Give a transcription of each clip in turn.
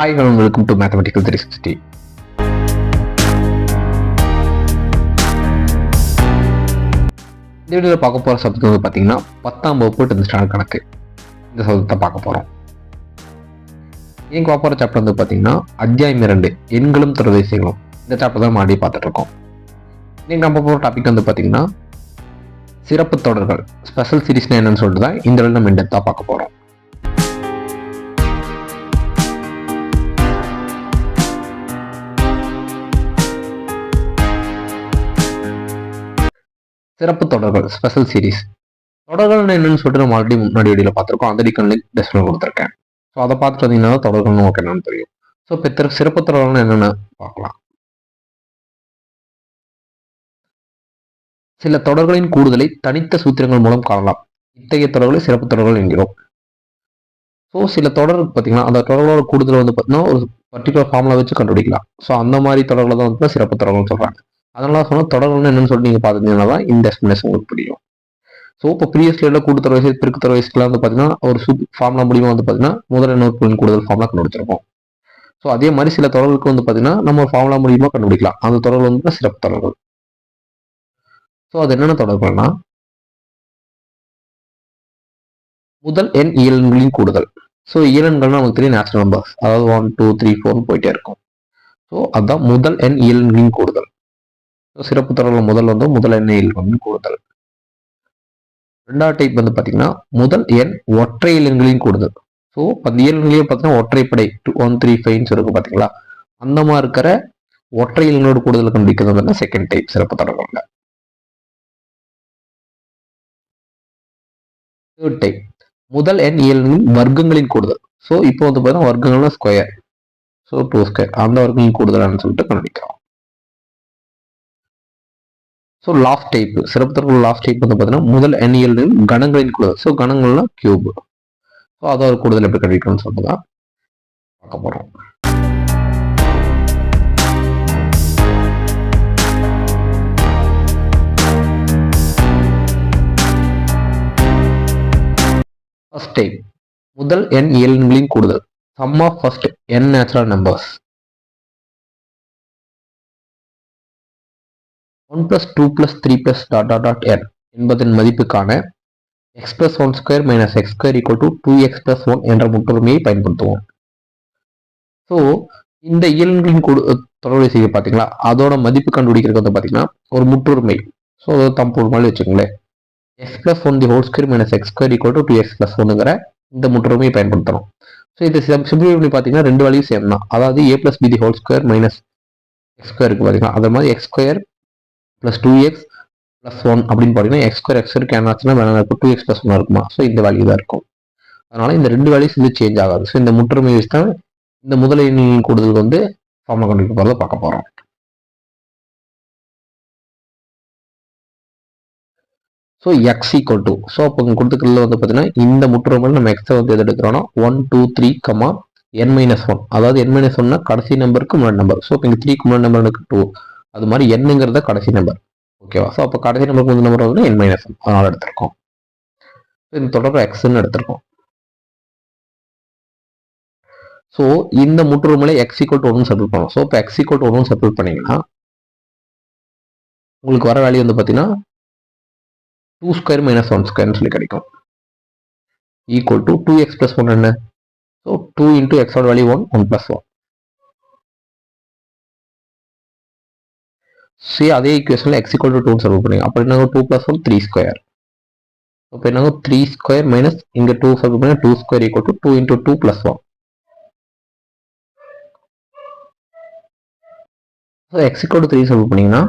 Hi hello welcome to mathematical three sixty இந்த வீடியோவில் பார்க்க போகிற சப்ஜெக்ட் வந்து பார்த்தீங்கன்னா பத்தாம் வகுப்பு டென்த் ஸ்டாண்டர்ட் கணக்கு. இந்த சப்ஜெக்டை பார்க்க போகிறோம் இன்னைக்கு பார்க்க போகிற சாப்டர் வந்து பார்த்தீங்கன்னா அத்தியாயம் இரண்டு எண்களும் தொலைபேசிகளும் இந்த சாப்டர் தான் மாடி பார்த்துட்ருக்கோம் நம்ம போகிற டாபிக் வந்து பார்த்தீங்கன்னா சிறப்பு தொடர்கள் ஸ்பெஷல் சீரிஸ்னா என்னன்னு சொல்லிட்டு தான் இந்த வீடியோ நம்ம இந்த பார்க்க போகிறோம் சிறப்பு தொடர்கள் ஸ்பெஷல் சீரிஸ் தொடர்கள் என்னன்னு சொல்லிட்டு நம்ம ஆல்ரெடி முன்னாடி வீடியோவில் பார்த்துருக்கோம். அந்த டிக்கன் லிங்க் டெஸ்ட்ல கொடுத்துருக்கேன். ஸோ அதை பார்த்துட்டு பார்த்தீங்கன்னா தொடர்கள் நமக்கு என்னன்னு தெரியும். ஸோ இப்போ சிறப்பு தொடர்கள்னு என்னென்னு பார்க்கலாம். சில தொடர்களின் கூடுதலை தனித்த சூத்திரங்கள் மூலம் காணலாம். இத்தகைய தொடர்களை சிறப்பு தொடர்கள் என்கிறோம். ஸோ சில தொடர் பார்த்தீங்கன்னா அந்த தொடர்களோட கூடுதல் வந்து பார்த்தீங்கன்னா ஒரு பர்டிகுலர் ஃபார்முலா வச்சு கண்டுபிடிக்கலாம். ஸோ அந்த மாதிரி தொடர்களை தான் வந்து சிறப்பு தொடர்கள்னு சொல்கிறாங்க அதனால சொன்னால் தொடர்கள்னு என்னன்னு சொல்லிட்டு நீங்கள் பார்த்துட்டீங்கன்னா தான் இந்த எக்ஸ்பிளேஷன் உங்களுக்கு புரியும். ஸோ இப்போ ப்ரீவியஸ் இயரில் கூட்டுத்தர வயசு பெருக்குத்தர வயசுக்குலாம் வந்து பார்த்தீங்கன்னா ஒரு சூப் ஃபார்ம்லாம் மூலியமாக வந்து பார்த்தீங்கன்னா முதல் இன்னொரு புள்ளின் கூடுதல் ஃபார்ம்லாம் கண்டுபிடிச்சிருப்போம். ஸோ அதே மாதிரி சில தொடர்களுக்கு வந்து பார்த்தீங்கன்னா நம்ம ஒரு ஃபார்ம்லாம் மூலியமாக கண்டுபிடிக்கலாம். அந்த தொடர்கள் வந்து சிறப்பு தொடர்கள். ஸோ அது என்னென்ன தொடர்கள்னா முதல் எண் இயலன்களின் கூடுதல். ஸோ இயலன்கள்னா நமக்கு தெரியும் நேச்சுரல் நம்பர்ஸ் அதாவது ஒன் டூ த்ரீ ஃபோர்னு போயிட்டே இருக்கும். ஸோ அதுதான் முதல் எண் இயலன்களின் கூடுதல். சிறப்பு தொடர்கள் முதல் வந்து முதல் எண் வந்து கூடுதல். ரெண்டாவது டைப் வந்து பார்த்தீங்கன்னா முதல் எண் ஒற்றை இயலன்களின் கூடுதல். ஸோ அந்த இயல்களையே பார்த்தீங்கன்னா ஒற்றைப்படை டூ ஒன் த்ரீ ஃபைவ்னு இருக்கு பார்த்தீங்களா அந்த மாதிரி இருக்கிற ஒற்றை எண்களோட கூடுதல் கண்டுபிடிக்கிறது வந்து செகண்ட் டைப் சிறப்பு தொடர்கள்ல தேர்ட் டைப் முதல் எண் இயல்களின் வர்க்கங்களின் கூடுதல். ஸோ இப்போ வந்து பார்த்தீங்கன்னா வர்க்கங்கள்னா ஸ்கொயர் ஸோ டூ ஸ்கொயர் அந்த வர்க்கங்களின் கூடுதலான்னு சொல்லிட்டு கண்டுபிடிக்கிறோம் ஸோ லாஸ்ட் டைப் சிறப்பு தொடர்கள் லாஸ்ட் டைப் வந்து பார்த்தீங்கன்னா முதல் எண்ணியல் கணங்களின் கூடுதல் ஸோ கணங்கள்னா கியூப் ஸோ அதை கூடுதல் எப்படி கண்டுபிடிக்கணும்னு சொல்லிட்டு தான் பார்க்க போகிறோம் ஃபர்ஸ்ட் டைப் முதல் எண் இயல்களின் கூடுதல். Sum of first N natural numbers one plus two plus three plus dot dot dot N என்பதன் மதிப்புக்கான X plus one square minus X square equal to two X plus one என்ற முற்றுரிமையை பயன்படுத்துவோம். So இந்த இயல்களின் கூடு செய்ய பார்த்தீங்களா? அதோட மதிப்பு கண்டுபிடிக்கிறது வந்து பார்த்தீங்கன்னா ஒரு முற்றுரிமை. ஸோ அதை தம்பு மாதிரி வச்சுக்கோங்களேன். X plus one the whole square minus X square equal to two X plus ஒன்னுங்கிற இந்த முற்றுரிமையை பயன்படுத்தணும். ஸோ இது சிம்பிளை பண்ணி பார்த்தீங்கன்னா ரெண்டு வழியும் சேம் தான். அதாவது A plus B the whole square minus X ஸ்கொயருக்கு பார்த்தீங்கன்னா அதே மாதிரி X square plus two X plus one அப்படின்னு பார்த்தீங்கன்னா X square X square can வேணா இருக்கும் டூ எக்ஸ் ப்ளஸ் ஒன் இருக்குமா? ஸோ இந்த வேல்யூ தான் இருக்கும். அதனால இந்த ரெண்டு வேல்யூஸ் இது சேஞ்ச் ஆகாது. ஸோ இந்த முற்றுமை வச்சு தான் இந்த முதல் எண்ணின் கூடுதல் வந்து ஃபார்மில் கண்டுபிடிக்க போகிறத பார்க்க போகிறோம் so X equal to so அப்போ இங்கே கொடுத்துக்கல வந்து பார்த்தீங்கன்னா இந்த முற்றுமையில் நம்ம எக்ஸை வந்து எது எடுக்கிறோன்னா one two three comma N minus one அதாவது என் மைனஸ் ஒன்னா கடைசி நம்பருக்கு முன்னாடி நம்பர் ஸோ இப்போ இங்கே த்ரீக்கு முன்னாடி நம்பர் எனக்கு டூ அது மாதிரி என்னங்கிறத கடைசி நம்பர் ஓகேவா ஸோ அப்போ கடைசி நம்பருக்கு வந்து நம்பர் வந்து என் மைனஸ் ஒன் அதனால் எடுத்திருக்கோம். இந்த தொடர்பு எக்ஸ்ன்னு எடுத்திருக்கோம். ஸோ இந்த முற்றுமையில எக்ஸ் ஈக்குவல் டு ஒன்று செட்டில் பண்ணோம். ஸோ இப்போ எக்ஸ் ஈக்குவல் டு ஒன்று செட்டில் பண்ணிங்கன்னா உங்களுக்கு வர வேல்யூ வந்து பார்த்தீங்கன்னா டூ ஸ்கொயர் மைனஸ் ஒன் ஸ்கொயர்னு சொல்லி கிடைக்கும். Equal to two x plus one என்ன? ஸோ டூ இன்டூ எக்ஸோட value one one plus one see அதே ஈக்குவேஷனில் x equal to two serve பண்ணுங்க அப்போ என்னங்க two plus one three square அப்போ என்னங்க த்ரீ ஸ்கொயர் மைனஸ் இங்கே டூ சர்வ் பண்ணி two square equal to two into two plus one so x equal to three serve பண்ணிங்கன்னா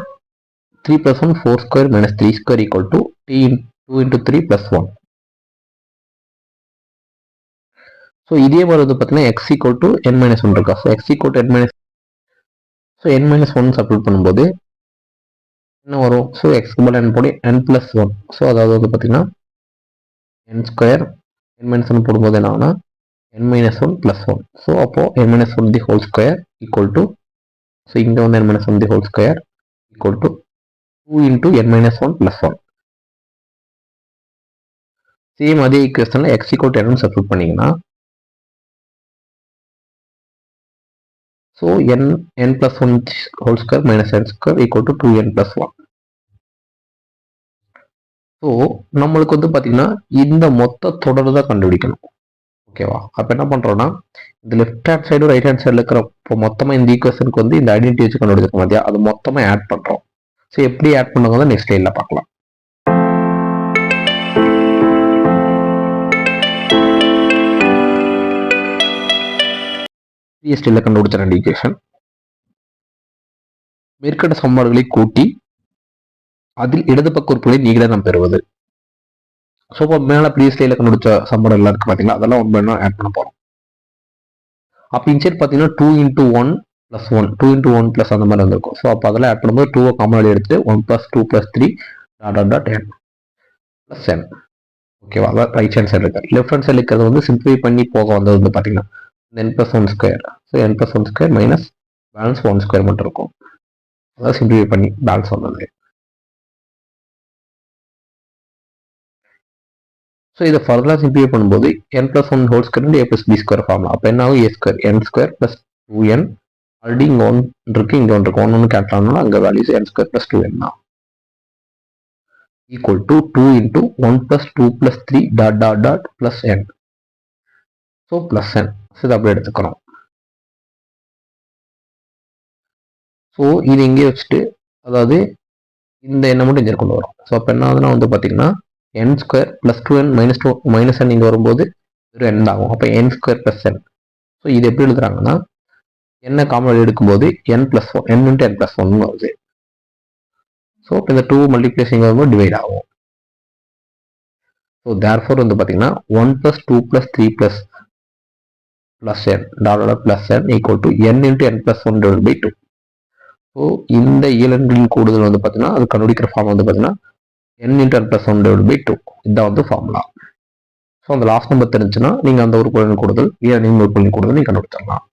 three plus one four square minus three square equal to the two into three plus one so இதே மாதிரி வந்து பார்த்தீங்கன்னா x equal to n minus one இருக்கா? So x equal to n minus so n minus one submit பண்ணும்போது என்ன வரும்? So X பல் என் போடி என் ப்ளஸ் ஒன் ஸோ அதாவது வந்து பார்த்தீங்கன்னா n square n minus one போடும்போது என்ன ஆகுனா n minus one plus one so அப்போது n minus one the whole square equal to so இங்கே வந்து n minus one the whole square equal to two into n minus one plus one same அதே ஈக்குவேஷனில் x equal to n substitute பண்ணிங்கன்னா so n n plus one whole square மைனஸ் n square equal to two n plus one so நம்மளுக்கு வந்து பார்த்தீங்கன்னா இந்த மொத்த தொடர் தான் கண்டுபிடிக்கணும். ஓகேவா அப்போ என்ன பண்ணுறோம்னா இந்த left hand side right hand சைடில் இருக்கிற இப்போ மொத்தமாக இந்த ஈக்குவேஷனுக்கு வந்து இந்த ஐடென்டி வச்சு கண்டுபிடிச்சிருக்கோம் மாதிரியா அது மொத்தமாக ஆட் பண்ணுறோம் ஸோ எப்படி ஆட் பண்ணுங்க நெக்ஸ்ட் லைனில் பார்க்கலாம். பிஎஸ்டியில் கண்டுபிடிச்ச ரெண்டு ஈக்குவேஷன் மேற்கண்ட சமன்பாடுகளை கூட்டி அதில் இடது பக்க உறுப்புகளை நீங்களே நாம் பெறுவது. ஸோ இப்போ மேலே பிஎஸ்டியில் கண்டுபிடிச்ச சமன்பாடு எல்லாம் இருக்கு பார்த்தீங்களா அதெல்லாம் ஒன் பை ஆட் பண்ண போகிறோம் அப்போ இன்சைட் பார்த்தீங்கன்னா two into one plus one two into one plus அந்த மாதிரி வந்திருக்கும். ஸோ அப்போ அதெல்லாம் ஆட் பண்ணும்போது டூவை காமன் எடுத்து one plus two plus three dot dot dot n plus n ஓகேவா அதான் ரைட் ஹேண்ட் சைடு இருக்கு. லெஃப்ட் ஹேண்ட் சைடு இருக்கிறது வந்து சிம்பிளை பண்ணி போக வந்தது வந்து பார்த்தீங்கன்னா n plus one square so n plus one square minus balance one square மட்டும் இருக்கும். அதான் சிம்பிளிஃபை பண்ணி பேலன்ஸ் வந்தது ஸோ இதை ஃபர்தராக சிம்பிளிஃபை பண்ணும்போது n plus one whole square a plus b square ஃபார்ம்லாம் அப்போ என்ன ஆகும்? A square n square plus two n already இங்கே ஒன் இருக்கு இங்கே ஒன்று இருக்கு. ஒன்று ஒன்று கேன்சல் ஆனாலும் அங்கே values n square plus two n தான். Equal to two into one plus two plus three dot dot dot plus n so plus n so இதை எடுத்துக்கிறோம் ஸோ இது இங்கே வச்சுட்டு அதாவது இந்த எண்ணை மட்டும் இங்கே கொண்டு வரும் ஸோ அப்போ என்ன ஆகுதுன்னா வந்து பார்த்தீங்கன்னா n square plus two n minus two minus n இங்கே வரும்போது வெறும் என் ஆகும். அப்போ n square plus n so இது எப்படி எழுதுறாங்கன்னா என்ன காமன் எடுக்கும்போது n plus one n into n plus one வருது. ஸோ இந்த டூ மல்டிப்ளேஷன் வரும்போது டிவைட் ஆகும். ஸோ தேர் ஃபோர் வந்து பார்த்தீங்கன்னா one plus two plus three plus plus n dollar plus n equal to n into n plus one divide by two so இந்த இயலன்களின் கூடுதல் வந்து பார்த்தீங்கன்னா அது கண்டுபிடிக்கிற ஃபார்ம் வந்து பார்த்தீங்கன்னா n into n plus one divide by two இதுதான் வந்து ஃபார்முலா ஸோ அந்த லாஸ்ட் நம்பர் தெரிஞ்சுன்னா நீங்கள் அந்த ஒரு பொருளின் கூடுதல் நீங்கள் ஒரு பொருளின் கூடுதல் நீங்கள் கண்டுபிடிச்சிடலாம்.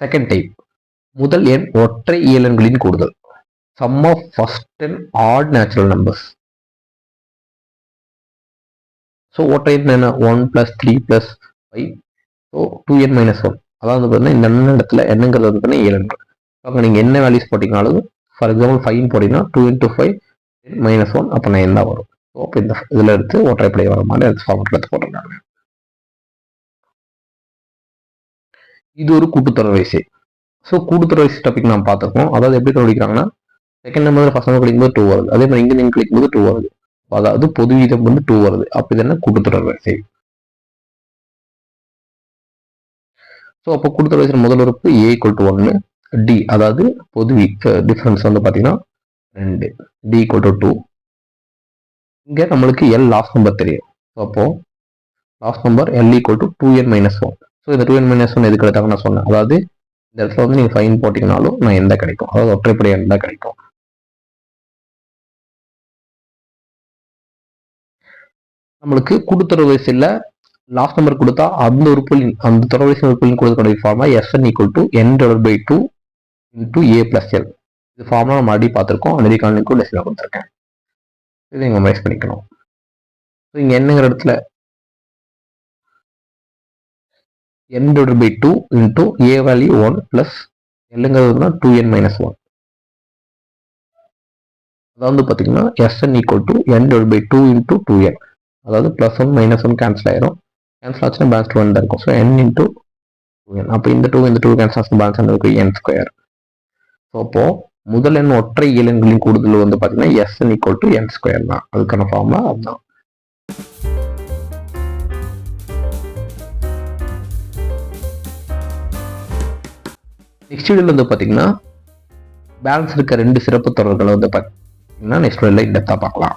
செகண்ட் டைப் முதல் எண் ஒற்றை இயலன்களின் கூடுதல். Sum of first and odd natural numbers so ஒற்றை என்ன one plus three plus five so two n minus one அதாவது பார்த்தீங்கன்னா இந்த அண்ணன் இடத்துல என்னங்கிறது வந்து பார்த்தீங்கன்னா ஏழு அப்போ நீங்கள் என்ன வேல்யூஸ் போட்டிங்கனாலும் ஃபார் எக்ஸாம்பிள் ஃபைன் போட்டிங்கன்னா two into five minus one அப்போ நான் என்ன வரும். ஸோ அப்போ இந்த இதில் எடுத்து ஒற்றைப்படை வர மாதிரி எடுத்து ஃபார்மெட்டில் எடுத்து போட்டிருக்காங்க. இது ஒரு கூட்டுத்தொடர் வயசு ஸோ கூட்டுத்தொடர் வயசு டாபிக் நான் பார்த்துருக்கோம். அதாவது எப்படி கண்டுபிடிக்கிறாங்கன்னா செகண்ட் நம்பர் ஃபர்ஸ்ட் நம்பர் கிடைக்கும்போது டூ வருது. அதே மாதிரி இங்கே நீங்கள் கிடைக்கும்போது டூ வருது. அதாவது பொது வீதம் வந்து டூ வருது. அப்போ இது என்ன? கூட்டுத்தொடர் வரிசை ஸோ அப்போ கூட்டுத்தொடர் வரிசை முதல் உறுப்பு ஏ ஈக்குவல் டு ஒன்று டி அதாவது பொது டிஃபரன்ஸ் வந்து பார்த்தீங்கன்னா ரெண்டு. டி ஈக்குவல் டு டூ இங்கே நம்மளுக்கு எல் லாஸ்ட் நம்பர் தெரியும். ஸோ அப்போ last number l equal to two n minus one so இந்த டூ என் மைனஸ் ஒன் எதுக்கு எடுத்தாங்க நான் சொன்னேன். அதாவது இந்த இடத்துல வந்து நீங்கள் ஃபைன் போட்டிங்கனாலும் நான் எந்த கிடைக்கும். அதாவது ஒற்றைப்படை எந்த கிடைக்கும். நம்மளுக்கு கூட்டுத்தொடர் வரிசையில் லாஸ்ட் நம்பர் கொடுத்தா அந்த உறுப்புகளின் அந்த தொடர்வரிசை உறுப்புகளின் கொடுக்கக்கூடிய pharma s n equal to n divide by two into a plus l இது ஃபார்முலா நம்ம ஆல்ரெடி பார்த்துருக்கோம். அமெரிக்கான் லிங்க்கும் கொடுத்துருக்கேன். இதை நீங்கள் மெமரைஸ் பண்ணிக்கணும். ஸோ இங்கே என்னங்கிற இடத்துல n divide by two into a value one plus எல்லுங்கிறது two N minus one அதாவது பார்த்தீங்கன்னா s n equal to n divide by two into two n அதாவது plus one minus one cancel ஆயிரும். Cancel ஆச்சுன்னா balance two தான் இருக்கும். So n into two n அப்போ இந்த two இந்த டூ கேன்சல் ஆச்சு பேலன்ஸ் இருக்கு என் ஸ்கொயர் ஸோ அப்போ முதல் எண் ஒற்றை இயலன்களின் கூடுதல் வந்து பார்த்தீங்கன்னா s n equal to n square தான். அதுக்கான ஃபார்முலா அதுதான். நெக்ஸ்ட் வீடியோவில் வந்து பார்த்தீங்கன்னா பேலன்ஸ் இருக்க ரெண்டு சிறப்பு தொடர்களை வந்து பார்த்தீங்கன்னா நெக்ஸ்ட் வீடியோவில் இந்த பார்க்கலாம்.